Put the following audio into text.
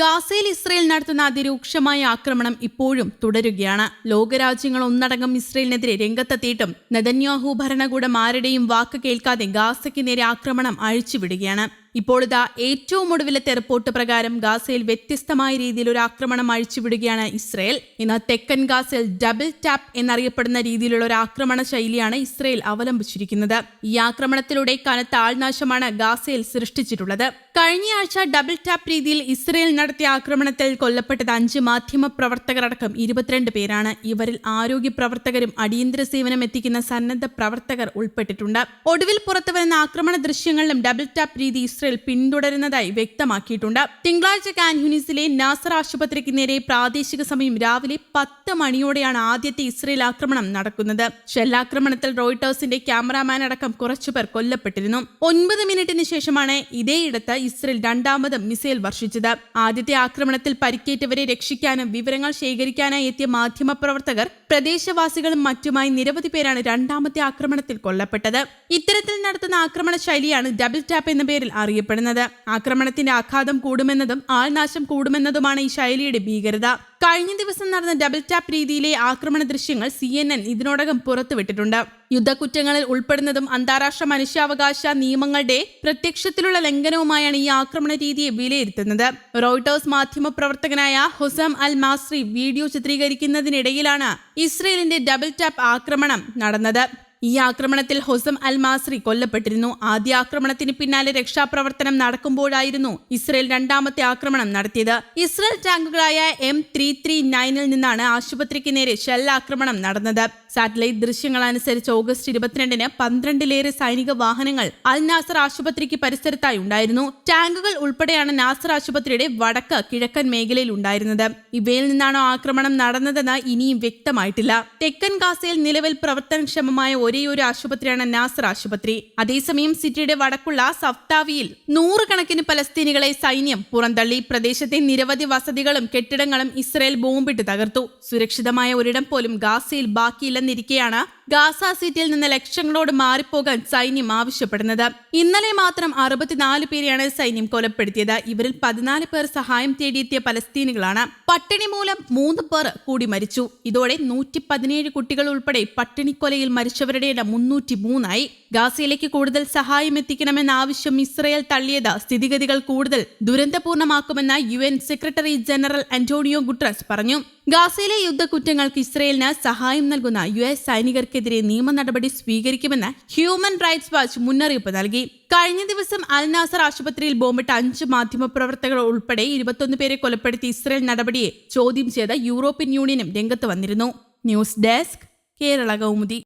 ഗാസയിൽ ഇസ്രയേൽ നടത്തുന്ന അതിരൂക്ഷമായ ആക്രമണം ഇപ്പോഴും തുടരുകയാണ്. ലോകരാജ്യങ്ങൾ ഒന്നടങ്കം ഇസ്രയേലിനെതിരെ രംഗത്തെത്തിയിട്ടും നെതന്യാഹു ഭരണകൂടം ആരുടെയും വാക്ക് കേൾക്കാതെ ഗാസയ്ക്ക് നേരെ ആക്രമണം അഴിച്ചുവിടുകയാണ്. ഇപ്പോൾ ഇതാ ഏറ്റവും ഒടുവിലത്തെ റിപ്പോർട്ട് പ്രകാരം ഗാസയിൽ വ്യത്യസ്തമായ രീതിയിൽ ഒരു ആക്രമണം അഴിച്ചുവിടുകയാണ് ഇസ്രയേൽ. ഇന്ന് തെക്കൻ ഗാസയിൽ ഡബിൾ ടാപ്പ് എന്നറിയപ്പെടുന്ന രീതിയിലുള്ള ഒരു ആക്രമണ ശൈലിയാണ് ഇസ്രയേൽ അവലംബിച്ചിരിക്കുന്നത്. ഈ ആക്രമണത്തിലൂടെ കനത്ത ആൾനാശമാണ് ഗാസയിൽ സൃഷ്ടിച്ചിട്ടുള്ളത്. കഴിഞ്ഞയാഴ്ച ഡബിൾ ടാപ്പ് രീതിയിൽ ഇസ്രയേൽ നടത്തിയ ആക്രമണത്തിൽ കൊല്ലപ്പെട്ടത് അഞ്ച് മാധ്യമ പ്രവർത്തകരടക്കം ഇരുപത്തിരണ്ട് പേരാണ്. ഇവരിൽ ആരോഗ്യ പ്രവർത്തകരും അടിയന്തര സേവനം എത്തിക്കുന്ന സന്നദ്ധ പ്രവർത്തകർ ഉൾപ്പെട്ടിട്ടുണ്ട്. ഒടുവിൽ പുറത്തുവരുന്ന ആക്രമണ ദൃശ്യങ്ങളിലും ഡബിൾ ടാപ്പ് രീതി പിന്തുടരുന്നതായി വ്യക്തമാക്കിയിട്ടുണ്ട്. തിങ്കളാഴ്ച കാൻഹ്യൂനിസിലെ നാസർ ആശുപത്രിക്ക് നേരെ പ്രാദേശിക സമയം രാവിലെ പത്ത് മണിയോടെയാണ് ആദ്യത്തെ ഇസ്രയേൽ ആക്രമണം നടക്കുന്നത്. ഷെല്ലാക്രമണത്തിൽ റോയിട്ടേഴ്സിന്റെ ക്യാമറാമാൻ അടക്കം കുറച്ചുപേർ കൊല്ലപ്പെട്ടിരുന്നു. ഒൻപത് മിനിറ്റിന് ശേഷമാണ് ഇതേയിടത്ത് ഇസ്രയേൽ രണ്ടാമതും മിസൈൽ വർഷിച്ചത്. ആദ്യത്തെ ആക്രമണത്തിൽ പരിക്കേറ്റവരെ രക്ഷിക്കാനും വിവരങ്ങൾ ശേഖരിക്കാനായി എത്തിയ മാധ്യമപ്രവർത്തകർ പ്രദേശവാസികളും മറ്റുമായി നിരവധി പേരാണ് രണ്ടാമത്തെ ആക്രമണത്തിൽ കൊല്ലപ്പെട്ടത്. ഇത്തരത്തിൽ നടത്തുന്ന ആക്രമണ ശൈലിയാണ് ഡബിൾ ടാപ്പ് എന്ന പേരിൽ അറിയപ്പെടുന്നത് ആക്രമണത്തിന്റെ ആഘാതം കൂടുമെന്നതും ആൾനാശം കൂടുമെന്നതുമാണ് ഈ ശൈലിയുടെ ഭീകരത. കഴിഞ്ഞ ദിവസം നടന്ന ഡബിൾ ടാപ്പ് രീതിയിലെ ആക്രമണ ദൃശ്യങ്ങൾ സി എൻ എൻ ഇതിനോടകം പുറത്തുവിട്ടിട്ടുണ്ട്. യുദ്ധക്കുറ്റങ്ങളിൽ ഉൾപ്പെടുന്നതും അന്താരാഷ്ട്ര മനുഷ്യാവകാശ നിയമങ്ങളുടെ പ്രത്യക്ഷത്തിലുള്ള ലംഘനവുമായാണ് ഈ ആക്രമണ രീതിയെ വിലയിരുത്തുന്നത്. റോയിട്ടേഴ്സ് മാധ്യമ പ്രവർത്തകനായ ഹുസം അൽ മാസ്രി വീഡിയോ ചിത്രീകരിക്കുന്നതിനിടയിലാണ് ഇസ്രയേലിന്റെ ഡബിൾ ടാപ്പ് ആക്രമണം നടന്നത്. ഈ ആക്രമണത്തിൽ ഹൊസം അൽ മാസ്രി കൊല്ലപ്പെട്ടിരുന്നു. ആദ്യ ആക്രമണത്തിന് പിന്നാലെ രക്ഷാപ്രവർത്തനം നടക്കുമ്പോഴായിരുന്നു ഇസ്രയേൽ രണ്ടാമത്തെ ആക്രമണം നടത്തിയത്. ഇസ്രയേൽ ടാങ്കുകളായ എം ത്രീ ത്രീ നയനിൽ നിന്നാണ് ആശുപത്രിക്ക് നേരെ ഷെൽ ആക്രമണം നടന്നത്. സാറ്റലൈറ്റ് ദൃശ്യങ്ങൾ അനുസരിച്ച് ഓഗസ്റ്റ് ഇരുപത്തിരണ്ടിന് പന്ത്രണ്ടിലേറെ സൈനിക വാഹനങ്ങൾ അൽ നാസർ ആശുപത്രിക്ക് പരിസരത്തായി ഉണ്ടായിരുന്നു. ടാങ്കുകൾ ഉൾപ്പെടെയാണ് നാസർ ആശുപത്രിയുടെ വടക്ക് കിഴക്കൻ മേഖലയിൽ ഉണ്ടായിരുന്നത്. ഇവയിൽ നിന്നാണോ ആക്രമണം നടന്നതെന്ന് ഇനിയും വ്യക്തമായിട്ടില്ല. തെക്കൻ ഗാസയിൽ നിലവിൽ പ്രവർത്തനക്ഷമമായ ഒരേയൊരു ആശുപത്രിയാണ് നാസർ ആശുപത്രി. അതേസമയം സിറ്റിയുടെ വടക്കുള്ള സഫ്താവിയിൽ നൂറുകണക്കിന് പലസ്തീനികളെ സൈന്യം പുറന്തള്ളി. പ്രദേശത്തെ നിരവധി വസതികളും കെട്ടിടങ്ങളും ഇസ്രയേൽ ബോംബിട്ട് തകർത്തു. സുരക്ഷിതമായ ഒരിടം പോലും ഗാസയിൽ ബാക്കിയില്ലെന്നിരിക്കെയാണ് ഗാസ സിറ്റിയിൽ നിന്ന് ലക്ഷങ്ങളോട് മാറിപ്പോകാൻ സൈന്യം ആവശ്യപ്പെടുന്നത്. ഇന്നലെ മാത്രം അറുപത്തിനാല് പേരെയാണ് സൈന്യം കൊലപ്പെടുത്തിയത്. ഇവരിൽ പതിനാല് പേർ സഹായം തേടിയെത്തിയ പലസ്തീനുകളാണ്. പട്ടിണി മൂലം മൂന്ന് പേർ കൂടി മരിച്ചു. ഇതോടെ നൂറ്റി പതിനേഴ് കുട്ടികൾ ഉൾപ്പെടെ പട്ടിണിക്കൊലയിൽ മരിച്ചവരുടെ എണ്ണം മുന്നൂറ്റി മൂന്നായി ഗാസയിലേക്ക് കൂടുതൽ സഹായം എത്തിക്കണമെന്ന ആവശ്യം ഇസ്രയേൽ തള്ളിയത് സ്ഥിതിഗതികൾ കൂടുതൽ ദുരന്തപൂർണമാക്കുമെന്ന് U N secretary general Antonio Guterres പറഞ്ഞു. ഗാസയിലെ യുദ്ധക്കുറ്റങ്ങൾക്ക് ഇസ്രയേലിന് സഹായം നൽകുന്ന യു എസ് സൈനികർക്കെതിരെ നിയമ നടപടി സ്വീകരിക്കുമെന്ന് ഹ്യൂമൻ റൈറ്റ്സ് വാച്ച് മുന്നറിയിപ്പ് നൽകി. കഴിഞ്ഞ ദിവസം അൽ നാസർ ആശുപത്രിയിൽ ബോംബിട്ട അഞ്ച് മാധ്യമപ്രവർത്തകർ ഉൾപ്പെടെ ഇരുപത്തൊന്ന് പേരെ കൊലപ്പെടുത്തി ഇസ്രയേൽ നടപടിയെ ചോദ്യം ചെയ്ത് യൂറോപ്യൻ യൂണിയനും രംഗത്ത് വന്നിരുന്നു. News desk Kerala Kaumudi.